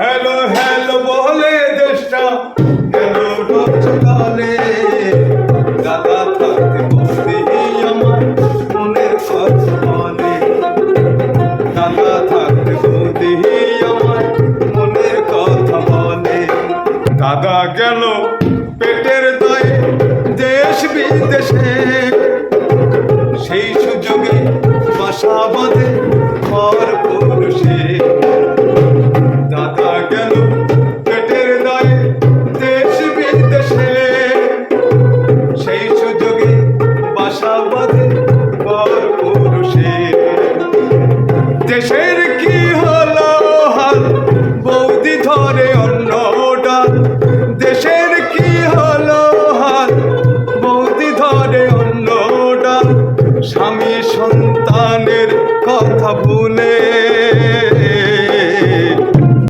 Hello hello বলে দেশটা। গেল চলে দাদা থাকতে বসতে আমার মনের কথা বলে দাদা থাকতে বসতে আমার মনের কথা বলে দাদা গেল পেটের দায়ে দেশ বিদেশে। সেই সুযোগে বাসা বাঁধে পর পুরুষে। সেই সুযোগে বাসা দেশের কি বৌদি ধরে দেশের কি বৌদি ধরে স্বামী সন্তানের কথা ভুলে